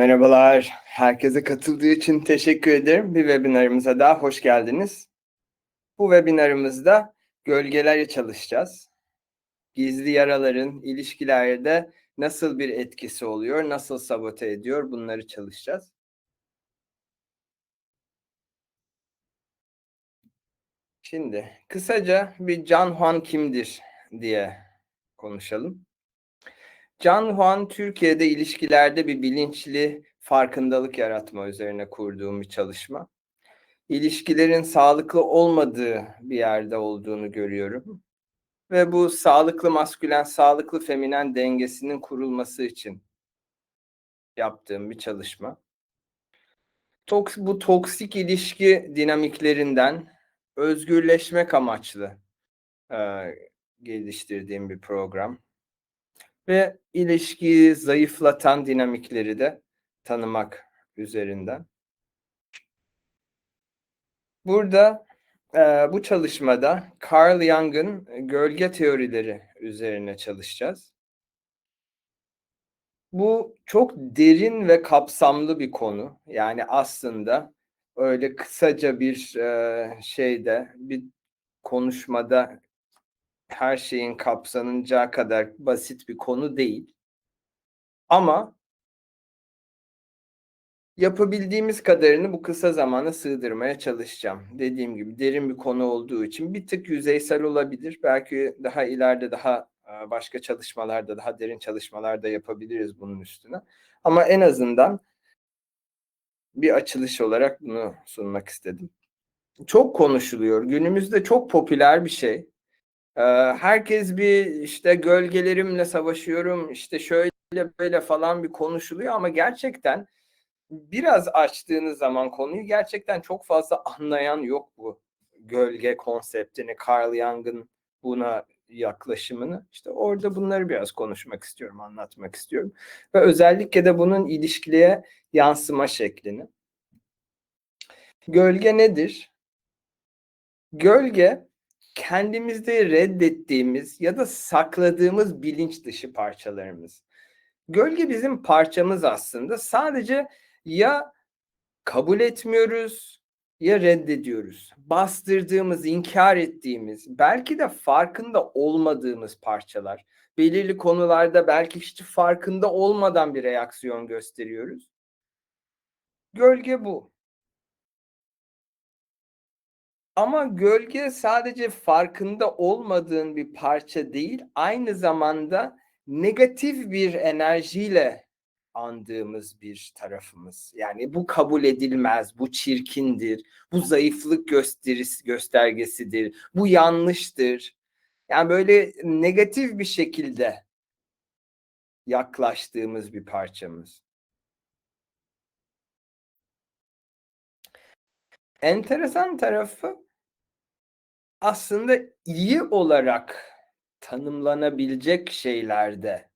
Merhabalar. Herkese katıldığı için teşekkür ederim. Bir webinarımıza daha hoş geldiniz. Bu webinarımızda gölgeleri çalışacağız. Gizli yaraların ilişkilerde nasıl bir etkisi oluyor, nasıl sabote ediyor bunları çalışacağız. Şimdi kısaca bir Can Juan kimdir diye konuşalım. Can Juan Türkiye'de ilişkilerde bir bilinçli farkındalık yaratma üzerine kurduğum bir çalışma. İlişkilerin sağlıklı olmadığı bir yerde olduğunu görüyorum. Ve bu sağlıklı maskülen, sağlıklı feminen dengesinin kurulması için yaptığım bir çalışma. Toks, bu toksik ilişki dinamiklerinden özgürleşmek amaçlı e, geliştirdiğim bir program ve ilişkiyi zayıflatan dinamikleri de tanımak üzerinden. Burada e, bu çalışmada Carl Jung'ın gölge teorileri üzerine çalışacağız. Bu çok derin ve kapsamlı bir konu. Yani aslında öyle kısaca bir e, şeyde, bir konuşmada her şeyin kapsanacağı kadar basit bir konu değil. Ama yapabildiğimiz kadarını bu kısa zamana sığdırmaya çalışacağım. Dediğim gibi derin bir konu olduğu için bir tık yüzeysel olabilir. Belki daha ileride daha başka çalışmalarda, daha derin çalışmalarda yapabiliriz bunun üstüne. Ama en azından bir açılış olarak bunu sunmak istedim. Çok konuşuluyor. Günümüzde çok popüler bir şey. Herkes bir işte gölgelerimle savaşıyorum, işte şöyle böyle falan bir konuşuluyor ama gerçekten biraz açtığınız zaman konuyu gerçekten çok fazla anlayan yok bu gölge konseptini, Carl Jung'ın buna yaklaşımını. İşte orada bunları biraz konuşmak istiyorum, anlatmak istiyorum. Ve özellikle de bunun ilişkiliye yansıma şeklini. Gölge nedir? Gölge kendimizde reddettiğimiz ya da sakladığımız bilinç dışı parçalarımız. Gölge bizim parçamız aslında. Sadece ya kabul etmiyoruz ya reddediyoruz. Bastırdığımız, inkar ettiğimiz, belki de farkında olmadığımız parçalar. Belirli konularda belki hiç farkında olmadan bir reaksiyon gösteriyoruz. Gölge bu. Ama gölge sadece farkında olmadığın bir parça değil, aynı zamanda negatif bir enerjiyle andığımız bir tarafımız. Yani bu kabul edilmez, bu çirkindir, bu zayıflık gösterisi göstergesidir, bu yanlıştır. Yani böyle negatif bir şekilde yaklaştığımız bir parçamız. Enteresan tarafı aslında iyi olarak tanımlanabilecek şeylerde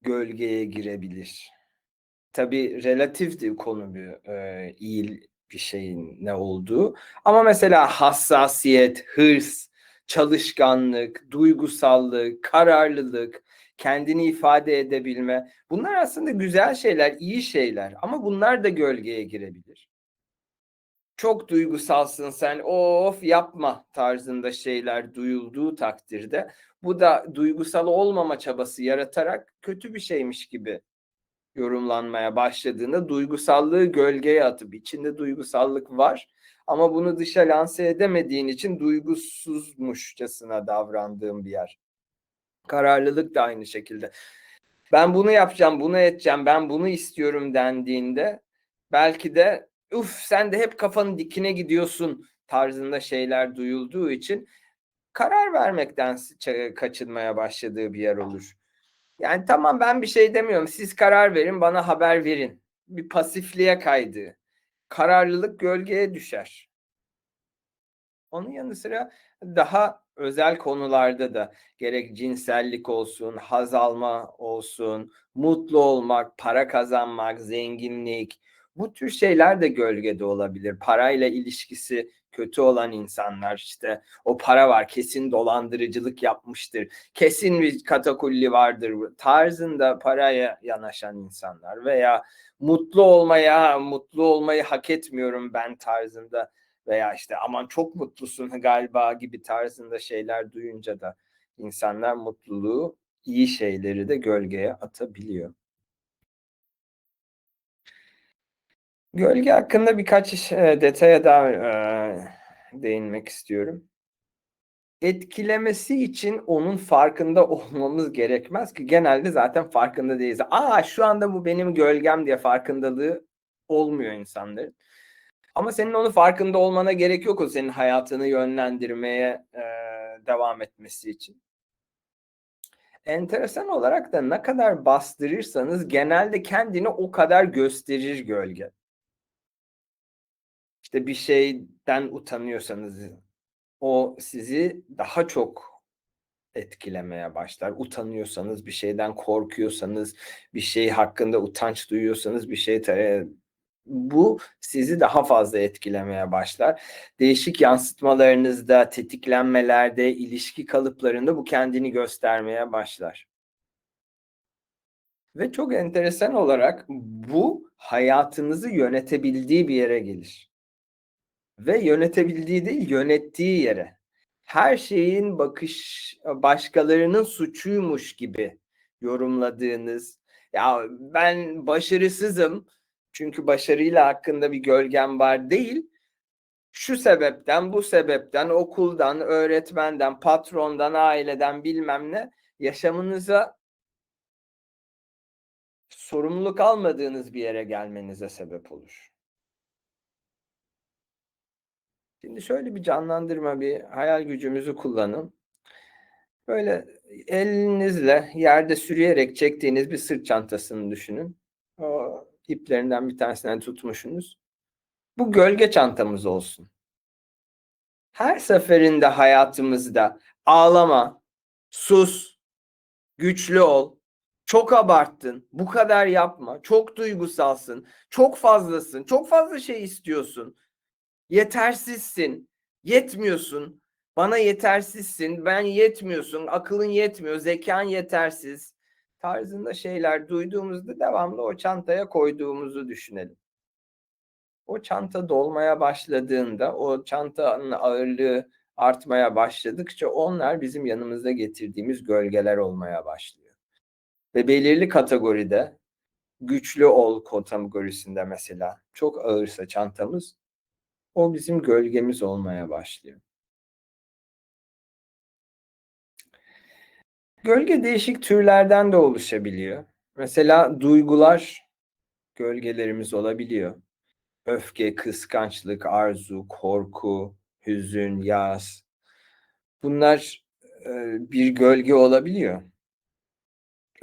gölgeye girebilir. Tabii relatif bir konu bir e, iyi bir şeyin ne olduğu. Ama mesela hassasiyet, hırs, çalışkanlık, duygusallık, kararlılık, kendini ifade edebilme. Bunlar aslında güzel şeyler, iyi şeyler ama bunlar da gölgeye girebilir çok duygusalsın sen of yapma tarzında şeyler duyulduğu takdirde bu da duygusal olmama çabası yaratarak kötü bir şeymiş gibi yorumlanmaya başladığında duygusallığı gölgeye atıp içinde duygusallık var ama bunu dışa lanse edemediğin için duygusuzmuşçasına davrandığım bir yer. Kararlılık da aynı şekilde. Ben bunu yapacağım, bunu edeceğim, ben bunu istiyorum dendiğinde belki de uf sen de hep kafanın dikine gidiyorsun tarzında şeyler duyulduğu için karar vermekten kaçınmaya başladığı bir yer olur. Yani tamam ben bir şey demiyorum. Siz karar verin, bana haber verin. Bir pasifliğe kaydı. Kararlılık gölgeye düşer. Onun yanı sıra daha özel konularda da gerek cinsellik olsun, haz alma olsun, mutlu olmak, para kazanmak, zenginlik, bu tür şeyler de gölgede olabilir. Parayla ilişkisi kötü olan insanlar işte o para var kesin dolandırıcılık yapmıştır. Kesin bir katakulli vardır tarzında paraya yanaşan insanlar veya mutlu olmaya, mutlu olmayı hak etmiyorum ben tarzında veya işte aman çok mutlusun galiba gibi tarzında şeyler duyunca da insanlar mutluluğu, iyi şeyleri de gölgeye atabiliyor. Gölge hakkında birkaç detaya daha e, değinmek istiyorum. Etkilemesi için onun farkında olmamız gerekmez ki genelde zaten farkında değiliz. Aa şu anda bu benim gölgem diye farkındalığı olmuyor insanların. Ama senin onun farkında olmana gerek yok o senin hayatını yönlendirmeye e, devam etmesi için. Enteresan olarak da ne kadar bastırırsanız genelde kendini o kadar gösterir gölge. İşte bir şeyden utanıyorsanız o sizi daha çok etkilemeye başlar. Utanıyorsanız, bir şeyden korkuyorsanız, bir şey hakkında utanç duyuyorsanız, bir şey bu sizi daha fazla etkilemeye başlar. Değişik yansıtmalarınızda, tetiklenmelerde, ilişki kalıplarında bu kendini göstermeye başlar. Ve çok enteresan olarak bu hayatınızı yönetebildiği bir yere gelir. Ve yönetebildiği değil, yönettiği yere. Her şeyin bakış başkalarının suçuymuş gibi yorumladığınız, ya ben başarısızım, çünkü başarıyla hakkında bir gölgem var değil. Şu sebepten, bu sebepten, okuldan, öğretmenden, patrondan, aileden bilmem ne yaşamınıza sorumluluk almadığınız bir yere gelmenize sebep olur. Şimdi şöyle bir canlandırma, bir hayal gücümüzü kullanın. Böyle elinizle yerde sürüyerek çektiğiniz bir sırt çantasını düşünün. O iplerinden bir tanesinden tutmuşsunuz. Bu gölge çantamız olsun. Her seferinde hayatımızda ağlama, sus, güçlü ol, çok abarttın, bu kadar yapma, çok duygusalsın, çok fazlasın, çok fazla şey istiyorsun, yetersizsin, yetmiyorsun, bana yetersizsin, ben yetmiyorsun, akılın yetmiyor, zekan yetersiz, tarzında şeyler duyduğumuzda devamlı o çantaya koyduğumuzu düşünelim. O çanta dolmaya başladığında, o çantanın ağırlığı artmaya başladıkça onlar bizim yanımızda getirdiğimiz gölgeler olmaya başlıyor. Ve belirli kategoride güçlü ol kategorisinde mesela çok ağırsa çantamız o bizim gölgemiz olmaya başlıyor. Gölge değişik türlerden de oluşabiliyor. Mesela duygular gölgelerimiz olabiliyor. Öfke, kıskançlık, arzu, korku, hüzün, yaz. Bunlar e, bir gölge olabiliyor.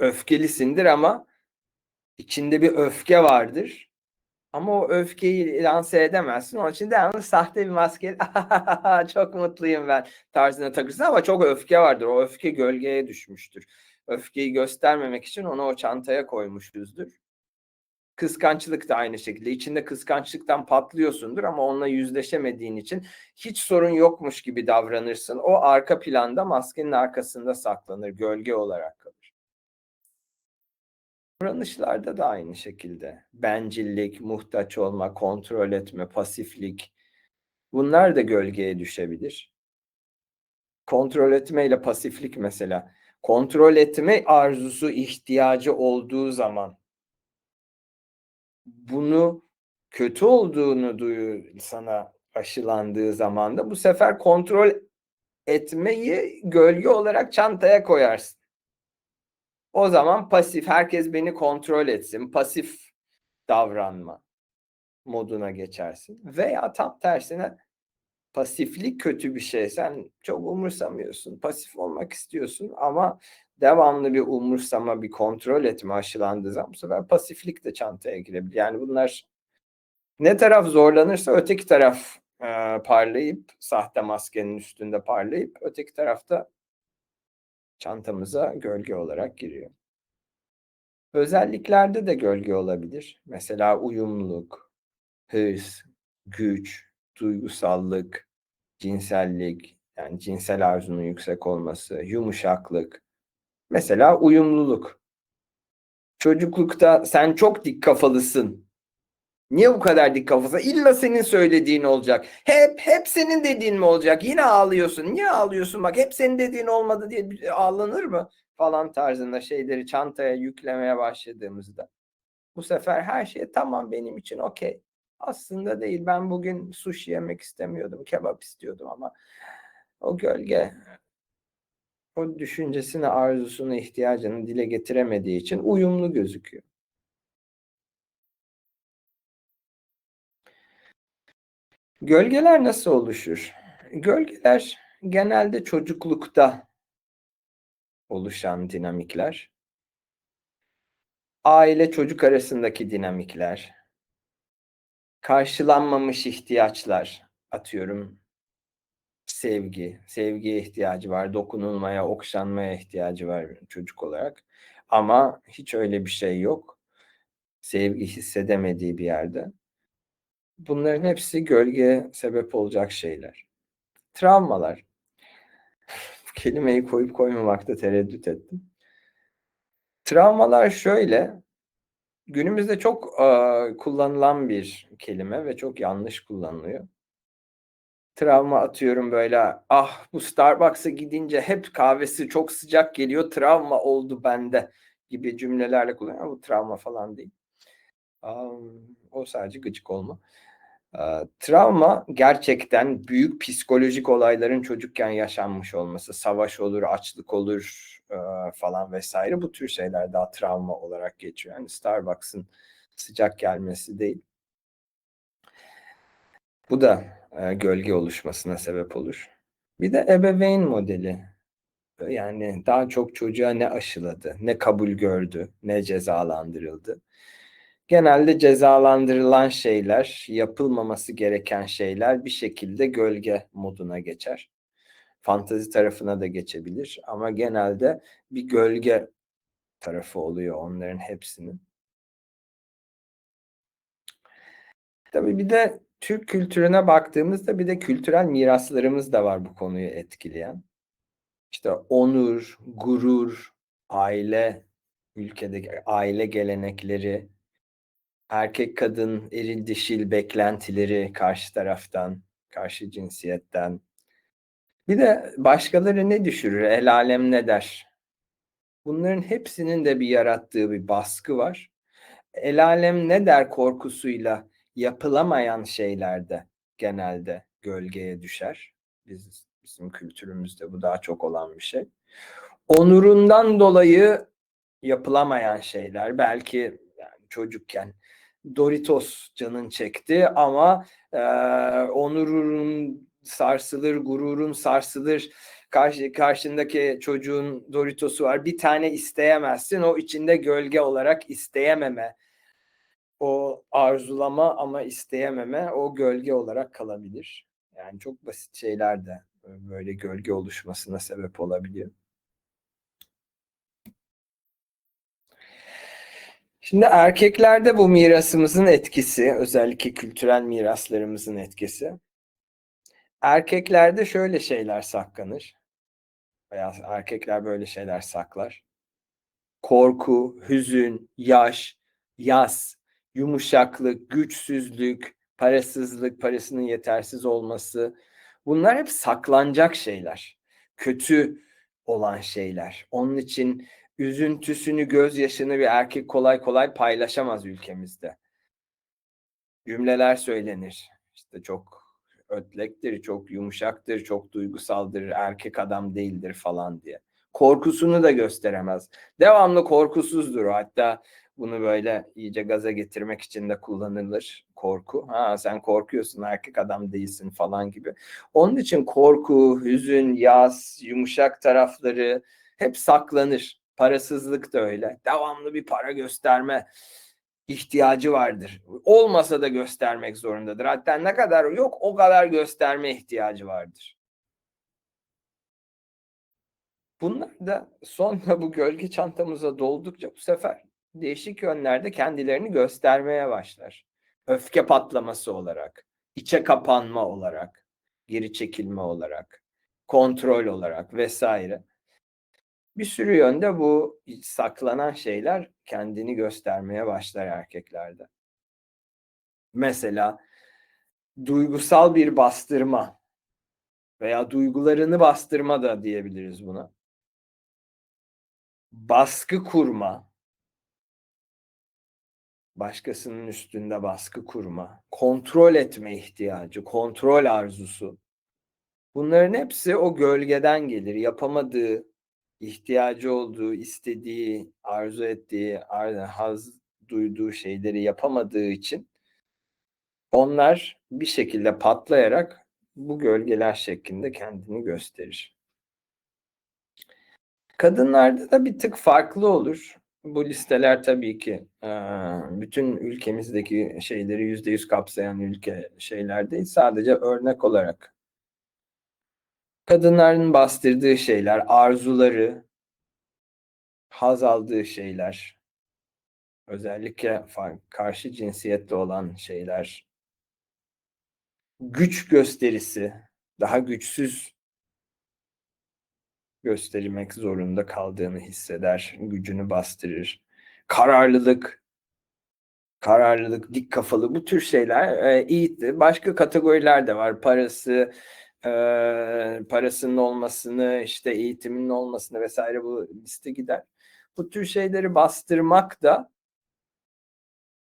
Öfkelisindir ama içinde bir öfke vardır. Ama o öfkeyi lanse edemezsin. Onun için devamlı sahte bir maske çok mutluyum ben tarzına takırsın ama çok öfke vardır. O öfke gölgeye düşmüştür. Öfkeyi göstermemek için onu o çantaya koymuşuzdur. Kıskançlık da aynı şekilde. İçinde kıskançlıktan patlıyorsundur ama onunla yüzleşemediğin için hiç sorun yokmuş gibi davranırsın. O arka planda maskenin arkasında saklanır, gölge olarak. Davranışlarda da aynı şekilde. Bencillik, muhtaç olma, kontrol etme, pasiflik bunlar da gölgeye düşebilir. Kontrol etme ile pasiflik mesela. Kontrol etme arzusu, ihtiyacı olduğu zaman bunu kötü olduğunu duyu sana aşılandığı zaman da bu sefer kontrol etmeyi gölge olarak çantaya koyarsın. O zaman pasif, herkes beni kontrol etsin, pasif davranma moduna geçersin. Veya tam tersine pasiflik kötü bir şey. Sen çok umursamıyorsun, pasif olmak istiyorsun ama devamlı bir umursama, bir kontrol etme aşılandığı zaman bu sefer pasiflik de çantaya girebilir. Yani bunlar ne taraf zorlanırsa öteki taraf e, parlayıp, sahte maskenin üstünde parlayıp öteki tarafta çantamıza gölge olarak giriyor. Özelliklerde de gölge olabilir. Mesela uyumluluk, hırs, güç, duygusallık, cinsellik, yani cinsel arzunun yüksek olması, yumuşaklık, mesela uyumluluk. Çocuklukta sen çok dik kafalısın. Niye bu kadar dik kafalısın? İlla senin söylediğin olacak. Hep hep senin dediğin mi olacak? Yine ağlıyorsun. Niye ağlıyorsun? Bak hep senin dediğin olmadı diye ağlanır mı? Falan tarzında şeyleri çantaya yüklemeye başladığımızda. Bu sefer her şey tamam benim için okey. Aslında değil. Ben bugün sushi yemek istemiyordum. Kebap istiyordum ama o gölge o düşüncesini, arzusunu, ihtiyacını dile getiremediği için uyumlu gözüküyor. Gölgeler nasıl oluşur? Gölgeler genelde çocuklukta oluşan dinamikler. Aile çocuk arasındaki dinamikler. Karşılanmamış ihtiyaçlar. Atıyorum sevgi, sevgiye ihtiyacı var, dokunulmaya, okşanmaya ihtiyacı var çocuk olarak. Ama hiç öyle bir şey yok. Sevgi hissedemediği bir yerde. Bunların hepsi gölgeye sebep olacak şeyler. Travmalar. Kelimeyi koyup koymamakta tereddüt ettim. Travmalar şöyle, günümüzde çok eee, kullanılan bir kelime ve çok yanlış kullanılıyor. Travma atıyorum böyle, ah bu Starbucks'a gidince hep kahvesi çok sıcak geliyor, travma oldu bende gibi cümlelerle kullanıyor. Bu travma falan değil. Am, o sadece gıcık olma. Eee, travma gerçekten büyük psikolojik olayların çocukken yaşanmış olması. Savaş olur, açlık olur eee, falan vesaire. Bu tür şeyler daha travma olarak geçiyor. Yani Starbucks'ın sıcak gelmesi değil. Bu da eee, gölge oluşmasına sebep olur. Bir de ebeveyn modeli. Yani daha çok çocuğa ne aşıladı, ne kabul gördü, ne cezalandırıldı. Genelde cezalandırılan şeyler, yapılmaması gereken şeyler bir şekilde gölge moduna geçer. Fantazi tarafına da geçebilir ama genelde bir gölge tarafı oluyor onların hepsinin. Tabii bir de Türk kültürüne baktığımızda bir de kültürel miraslarımız da var bu konuyu etkileyen. İşte onur, gurur, aile, ülkedeki aile gelenekleri, erkek kadın eril dişil beklentileri karşı taraftan, karşı cinsiyetten. Bir de başkaları ne düşürür, el alem ne der? Bunların hepsinin de bir yarattığı bir baskı var. El alem ne der korkusuyla yapılamayan şeylerde genelde gölgeye düşer. Biz, bizim kültürümüzde bu daha çok olan bir şey. Onurundan dolayı yapılamayan şeyler belki yani çocukken Doritos canın çekti ama e, onurun sarsılır, gururun sarsılır. Karşı, karşındaki çocuğun Doritos'u var. Bir tane isteyemezsin. O içinde gölge olarak isteyememe. O arzulama ama isteyememe o gölge olarak kalabilir. Yani çok basit şeyler de böyle gölge oluşmasına sebep olabiliyor. Şimdi erkeklerde bu mirasımızın etkisi, özellikle kültürel miraslarımızın etkisi. Erkeklerde şöyle şeyler saklanır. Veya erkekler böyle şeyler saklar. Korku, hüzün, yaş, yas, yumuşaklık, güçsüzlük, parasızlık, parasının yetersiz olması. Bunlar hep saklanacak şeyler. Kötü olan şeyler. Onun için üzüntüsünü, gözyaşını bir erkek kolay kolay paylaşamaz ülkemizde. Cümleler söylenir. İşte çok ötlektir, çok yumuşaktır, çok duygusaldır, erkek adam değildir falan diye. Korkusunu da gösteremez. Devamlı korkusuzdur. Hatta bunu böyle iyice gaza getirmek için de kullanılır korku. Ha sen korkuyorsun erkek adam değilsin falan gibi. Onun için korku, hüzün, yas, yumuşak tarafları hep saklanır. Parasızlık da öyle. Devamlı bir para gösterme ihtiyacı vardır. Olmasa da göstermek zorundadır. Hatta ne kadar yok o kadar gösterme ihtiyacı vardır. Bunlar da sonra bu gölge çantamıza doldukça bu sefer değişik yönlerde kendilerini göstermeye başlar. Öfke patlaması olarak, içe kapanma olarak, geri çekilme olarak, kontrol olarak vesaire. Bir sürü yönde bu saklanan şeyler kendini göstermeye başlar erkeklerde. Mesela duygusal bir bastırma veya duygularını bastırma da diyebiliriz buna. Baskı kurma, başkasının üstünde baskı kurma, kontrol etme ihtiyacı, kontrol arzusu. Bunların hepsi o gölgeden gelir. Yapamadığı, ihtiyacı olduğu, istediği, arzu ettiği, haz duyduğu şeyleri yapamadığı için onlar bir şekilde patlayarak bu gölgeler şeklinde kendini gösterir. Kadınlarda da bir tık farklı olur. Bu listeler tabii ki bütün ülkemizdeki şeyleri yüzde yüz kapsayan ülke şeyler değil. Sadece örnek olarak. Kadınların bastırdığı şeyler, arzuları, haz aldığı şeyler, özellikle karşı cinsiyetle olan şeyler, güç gösterisi, daha güçsüz göstermek zorunda kaldığını hisseder, gücünü bastırır. Kararlılık, kararlılık, dik kafalı bu tür şeyler e, iyi. Başka kategoriler de var. Parası, e, parasının olmasını, işte eğitiminin olmasını vesaire bu liste gider. Bu tür şeyleri bastırmak da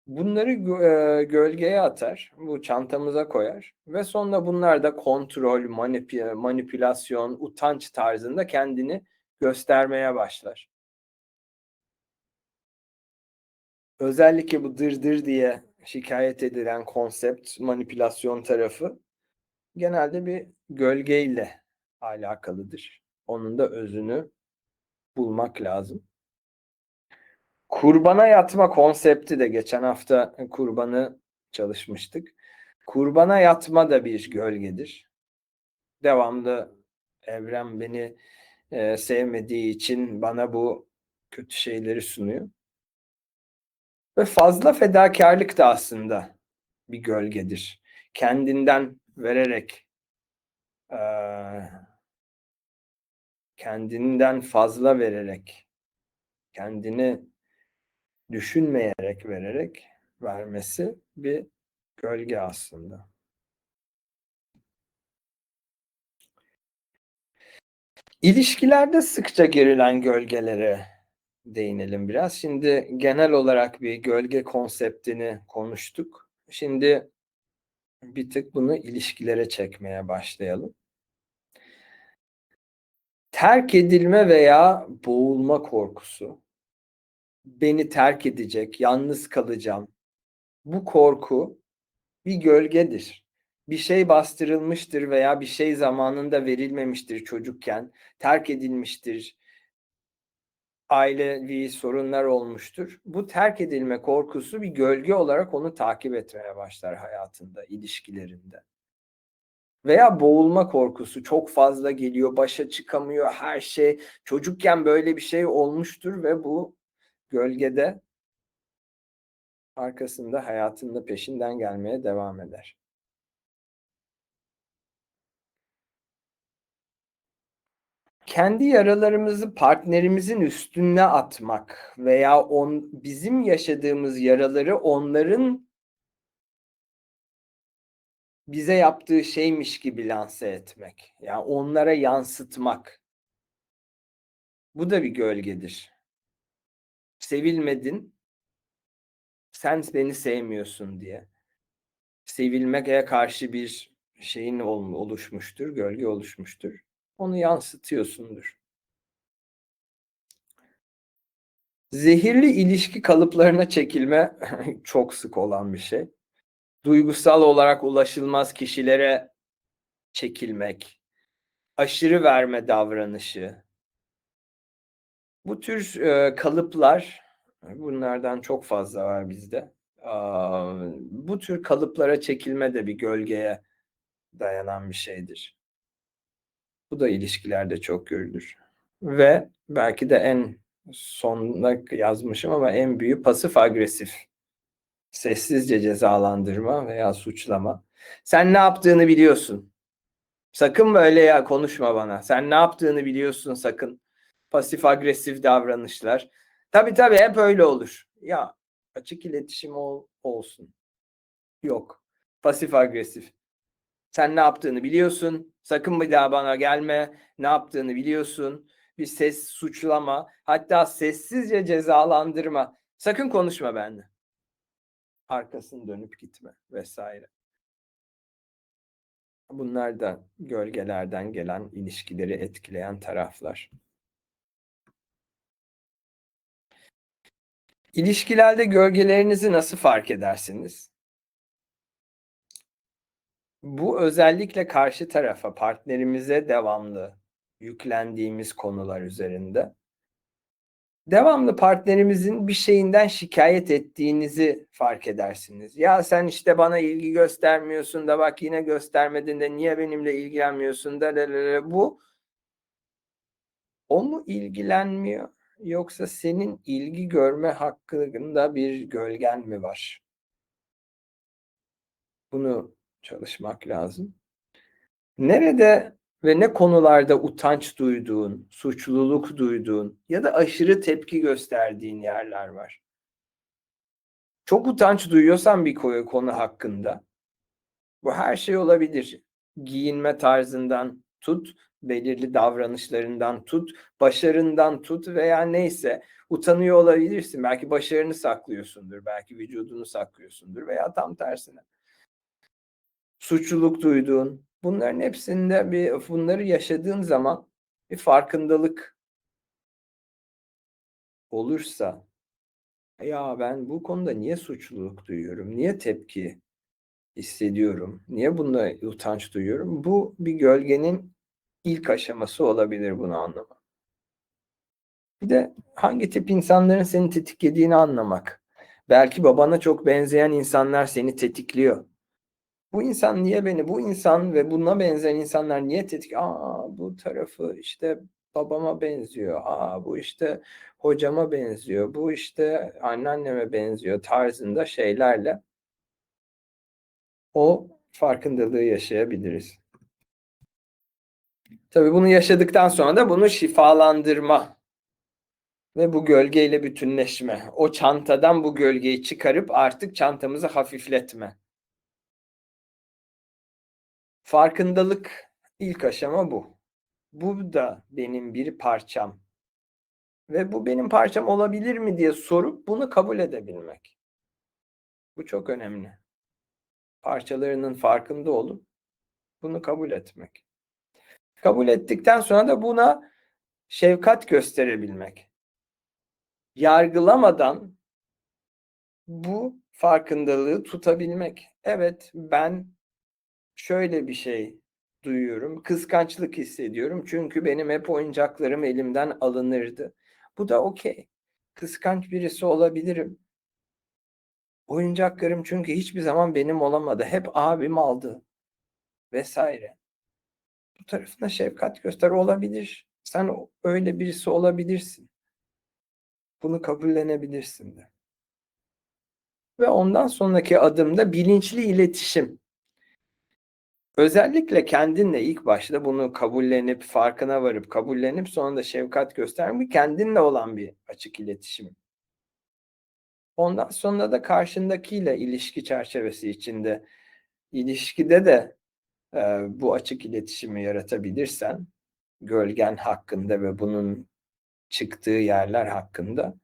Bunları e, gölgeye atar, bu çantamıza koyar ve sonra bunlar da kontrol, manip- manipülasyon, utanç tarzında kendini göstermeye başlar. Özellikle bu dırdır diye şikayet edilen konsept, manipülasyon tarafı genelde bir gölgeyle alakalıdır. Onun da özünü bulmak lazım. Kurbana yatma konsepti de geçen hafta kurbanı çalışmıştık. Kurbana yatma da bir gölgedir. Devamlı evren beni e, sevmediği için bana bu kötü şeyleri sunuyor. Ve fazla fedakarlık da aslında bir gölgedir. Kendinden vererek e, kendinden fazla vererek kendini düşünmeyerek vererek vermesi bir gölge aslında. İlişkilerde sıkça girilen gölgelere değinelim biraz. Şimdi genel olarak bir gölge konseptini konuştuk. Şimdi bir tık bunu ilişkilere çekmeye başlayalım. Terk edilme veya boğulma korkusu beni terk edecek, yalnız kalacağım. Bu korku bir gölgedir. Bir şey bastırılmıştır veya bir şey zamanında verilmemiştir çocukken, terk edilmiştir, ailevi sorunlar olmuştur. Bu terk edilme korkusu bir gölge olarak onu takip etmeye başlar hayatında, ilişkilerinde. Veya boğulma korkusu çok fazla geliyor, başa çıkamıyor her şey. Çocukken böyle bir şey olmuştur ve bu gölgede arkasında hayatında peşinden gelmeye devam eder. Kendi yaralarımızı partnerimizin üstüne atmak veya on, bizim yaşadığımız yaraları onların bize yaptığı şeymiş gibi lanse etmek. Yani onlara yansıtmak. Bu da bir gölgedir sevilmedin, sen beni sevmiyorsun diye. Sevilmeye karşı bir şeyin oluşmuştur, gölge oluşmuştur. Onu yansıtıyorsundur. Zehirli ilişki kalıplarına çekilme çok sık olan bir şey. Duygusal olarak ulaşılmaz kişilere çekilmek, aşırı verme davranışı, bu tür e, kalıplar, bunlardan çok fazla var bizde. Aa, bu tür kalıplara çekilme de bir gölgeye dayanan bir şeydir. Bu da ilişkilerde çok görülür. Ve belki de en sonuna yazmışım ama en büyük pasif agresif Sessizce cezalandırma veya suçlama. Sen ne yaptığını biliyorsun. Sakın böyle ya konuşma bana. Sen ne yaptığını biliyorsun sakın. Pasif agresif davranışlar. Tabii tabii hep öyle olur. Ya açık iletişim ol, olsun. Yok. Pasif agresif. Sen ne yaptığını biliyorsun. Sakın bir daha bana gelme. Ne yaptığını biliyorsun. Bir ses suçlama. Hatta sessizce cezalandırma. Sakın konuşma benimle. Arkasını dönüp gitme vesaire. Bunlar da gölgelerden gelen ilişkileri etkileyen taraflar. İlişkilerde gölgelerinizi nasıl fark edersiniz? Bu özellikle karşı tarafa, partnerimize devamlı yüklendiğimiz konular üzerinde. Devamlı partnerimizin bir şeyinden şikayet ettiğinizi fark edersiniz. Ya sen işte bana ilgi göstermiyorsun da bak yine göstermedin de niye benimle ilgilenmiyorsun da lalala. bu o mu ilgilenmiyor yoksa senin ilgi görme hakkında bir gölgen mi var? Bunu çalışmak lazım. Nerede ve ne konularda utanç duyduğun, suçluluk duyduğun ya da aşırı tepki gösterdiğin yerler var. Çok utanç duyuyorsan bir konu, hakkında bu her şey olabilir. Giyinme tarzından tut, belirli davranışlarından tut, başarından tut veya neyse utanıyor olabilirsin. Belki başarını saklıyorsundur, belki vücudunu saklıyorsundur veya tam tersine. Suçluluk duyduğun, bunların hepsinde bir bunları yaşadığın zaman bir farkındalık olursa ya ben bu konuda niye suçluluk duyuyorum? Niye tepki hissediyorum? Niye bunda utanç duyuyorum? Bu bir gölgenin ilk aşaması olabilir bunu anlamak. Bir de hangi tip insanların seni tetiklediğini anlamak. Belki babana çok benzeyen insanlar seni tetikliyor. Bu insan niye beni, bu insan ve buna benzeyen insanlar niye tetik? Aa bu tarafı işte babama benziyor. Aa bu işte hocama benziyor. Bu işte anneanneme benziyor tarzında şeylerle o farkındalığı yaşayabiliriz. Tabii bunu yaşadıktan sonra da bunu şifalandırma ve bu gölgeyle bütünleşme. O çantadan bu gölgeyi çıkarıp artık çantamızı hafifletme. Farkındalık ilk aşama bu. Bu da benim bir parçam. Ve bu benim parçam olabilir mi diye sorup bunu kabul edebilmek. Bu çok önemli. Parçalarının farkında olup bunu kabul etmek. Kabul ettikten sonra da buna şefkat gösterebilmek. Yargılamadan bu farkındalığı tutabilmek. Evet ben şöyle bir şey duyuyorum. Kıskançlık hissediyorum. Çünkü benim hep oyuncaklarım elimden alınırdı. Bu da okey. Kıskanç birisi olabilirim. Oyuncaklarım çünkü hiçbir zaman benim olamadı. Hep abim aldı. Vesaire. Bu tarafına şefkat göster olabilir. Sen öyle birisi olabilirsin. Bunu kabullenebilirsin de. Ve ondan sonraki adımda bilinçli iletişim. Özellikle kendinle ilk başta bunu kabullenip farkına varıp kabullenip sonra da şefkat göstermek kendinle olan bir açık iletişim. Ondan sonra da karşındakiyle ilişki çerçevesi içinde ilişkide de e, bu açık iletişimi yaratabilirsen gölgen hakkında ve bunun çıktığı yerler hakkında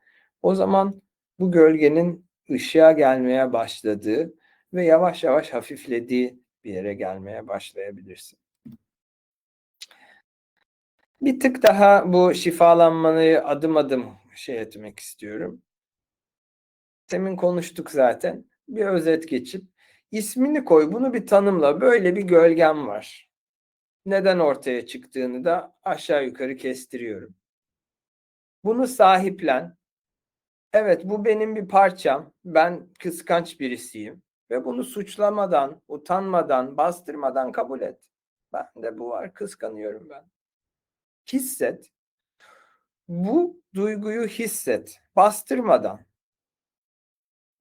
o zaman bu gölgenin ışığa gelmeye başladığı ve yavaş yavaş hafiflediği bir yere gelmeye başlayabilirsin. Bir tık daha bu şifalanmayı adım adım şey etmek istiyorum. Demin konuştuk zaten. Bir özet geçip ismini koy, bunu bir tanımla. Böyle bir gölgem var. Neden ortaya çıktığını da aşağı yukarı kestiriyorum. Bunu sahiplen. Evet bu benim bir parçam. Ben kıskanç birisiyim. Ve bunu suçlamadan, utanmadan, bastırmadan kabul et. Ben de bu var, kıskanıyorum ben. Hisset. Bu duyguyu hisset. Bastırmadan.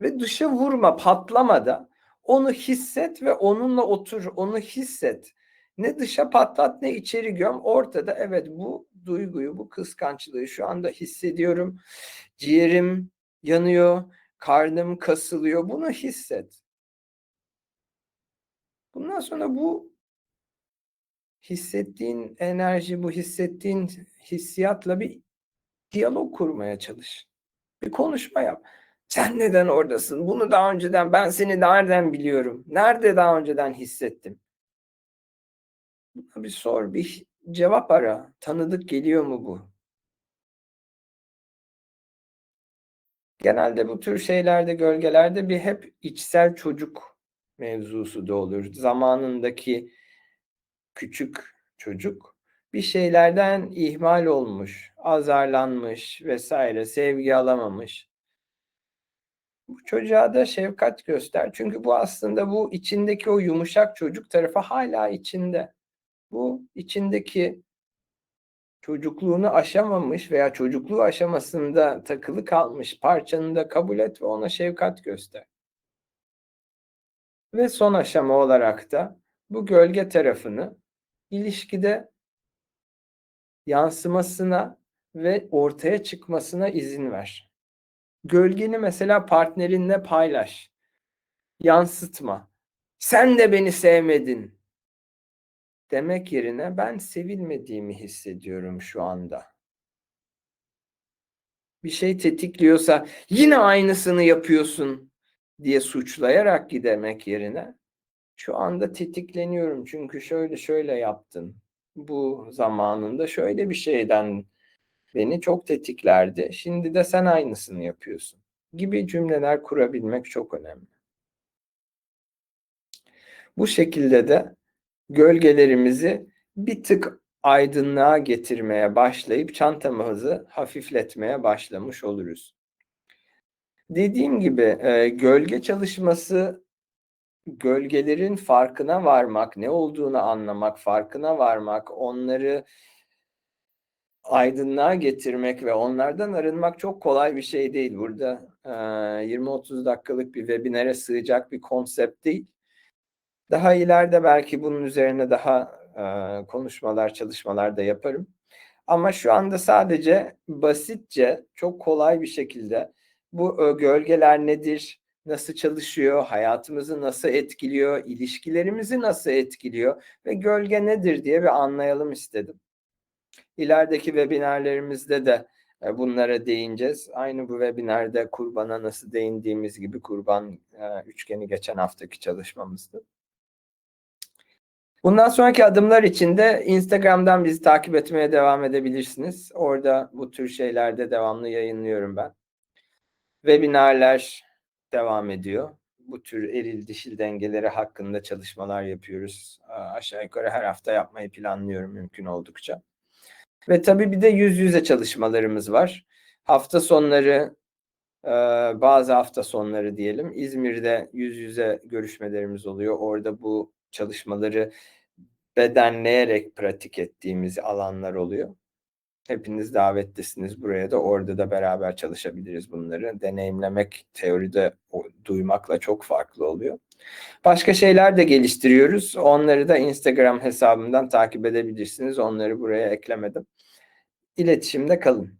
Ve dışa vurma, patlama da onu hisset ve onunla otur, onu hisset. Ne dışa patlat ne içeri göm. Ortada evet bu duyguyu, bu kıskançlığı şu anda hissediyorum. Ciğerim yanıyor, karnım kasılıyor. Bunu hisset. Bundan sonra bu hissettiğin enerji, bu hissettiğin hissiyatla bir diyalog kurmaya çalış. Bir konuşma yap. Sen neden oradasın? Bunu daha önceden ben seni nereden biliyorum? Nerede daha önceden hissettim? Bir sor, bir cevap ara. Tanıdık geliyor mu bu? Genelde bu tür şeylerde, gölgelerde bir hep içsel çocuk mevzusu da olur. Zamanındaki küçük çocuk bir şeylerden ihmal olmuş, azarlanmış vesaire, sevgi alamamış. Bu çocuğa da şefkat göster. Çünkü bu aslında bu içindeki o yumuşak çocuk tarafı hala içinde. Bu içindeki çocukluğunu aşamamış veya çocukluğu aşamasında takılı kalmış parçanı da kabul et ve ona şefkat göster. Ve son aşama olarak da bu gölge tarafını ilişkide yansımasına ve ortaya çıkmasına izin ver. Gölgeni mesela partnerinle paylaş. Yansıtma. Sen de beni sevmedin demek yerine ben sevilmediğimi hissediyorum şu anda. Bir şey tetikliyorsa yine aynısını yapıyorsun diye suçlayarak gidemek yerine şu anda tetikleniyorum çünkü şöyle şöyle yaptın. Bu zamanında şöyle bir şeyden beni çok tetiklerdi. Şimdi de sen aynısını yapıyorsun gibi cümleler kurabilmek çok önemli. Bu şekilde de gölgelerimizi bir tık aydınlığa getirmeye başlayıp çantamızı hafifletmeye başlamış oluruz. Dediğim gibi e, gölge çalışması gölgelerin farkına varmak, ne olduğunu anlamak, farkına varmak, onları aydınlığa getirmek ve onlardan arınmak çok kolay bir şey değil. Burada e, 20-30 dakikalık bir webinere sığacak bir konsept değil. Daha ileride belki bunun üzerine daha e, konuşmalar, çalışmalar da yaparım. Ama şu anda sadece basitçe, çok kolay bir şekilde bu e, gölgeler nedir, nasıl çalışıyor, hayatımızı nasıl etkiliyor, ilişkilerimizi nasıl etkiliyor ve gölge nedir diye bir anlayalım istedim. İlerideki webinarlerimizde de e, bunlara değineceğiz. Aynı bu webinerde kurbana nasıl değindiğimiz gibi kurban e, üçgeni geçen haftaki çalışmamızdı. Bundan sonraki adımlar için de Instagram'dan bizi takip etmeye devam edebilirsiniz. Orada bu tür şeylerde devamlı yayınlıyorum ben. Webinarlar devam ediyor. Bu tür eril dişil dengeleri hakkında çalışmalar yapıyoruz. Aşağı yukarı her hafta yapmayı planlıyorum mümkün oldukça. Ve tabii bir de yüz yüze çalışmalarımız var. Hafta sonları bazı hafta sonları diyelim İzmir'de yüz yüze görüşmelerimiz oluyor. Orada bu çalışmaları bedenleyerek pratik ettiğimiz alanlar oluyor. Hepiniz davetlisiniz buraya da orada da beraber çalışabiliriz bunları. Deneyimlemek teoride duymakla çok farklı oluyor. Başka şeyler de geliştiriyoruz. Onları da Instagram hesabımdan takip edebilirsiniz. Onları buraya eklemedim. İletişimde kalın.